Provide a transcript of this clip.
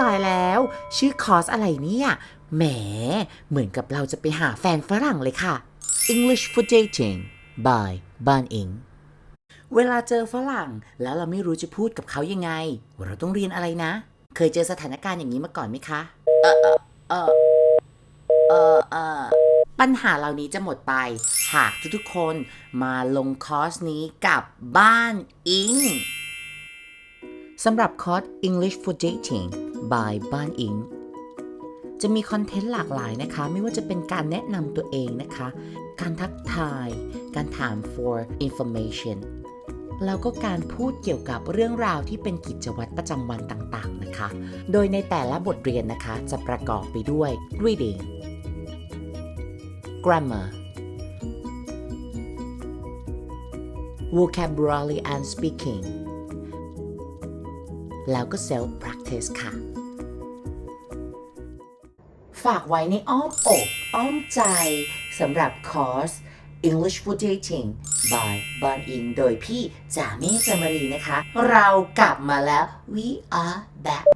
ตายแล้ว ชื่อคอร์สอะไรเนี่ย แหม เหมือนกับเราจะไปหาแฟนฝรั่งเลยค่ะ English for Dating by บ้านอิง เวลาเจอฝรั่งแล้วเราไม่รู้จะพูดกับเขายังไง เราต้องเรียนอะไรนะ เคยเจอสถานการณ์อย่างนี้มาก่อนไหมคะ เออเออเออเออปัญหาเหล่านี้จะหมดไป หากทุกๆคนมาลงคอร์สนี้กับบ้านอิงสำหรับคอร์ส English for Dating by บ้านอิง จะมีคอนเทนต์หลากหลายนะคะ ไม่ว่าจะเป็นการแนะนำตัวเองนะคะ การทักทาย การถาม for information แล้วก็การพูดเกี่ยวกับเรื่องราวที่เป็นกิจวัตรประจำวันต่างๆนะคะ โดยในแต่ละบทเรียนนะคะ จะประกอบไปด้วย reading grammar vocabulary and speaking แล้วก็ self practice ค่ะ ฝากไว้ในอ้อมอกอ้อมใจสำหรับคอร์ส English for Dating by บอนอิงโดยพี่จาเมจามารีนะคะ เรากลับมาแล้ว we are back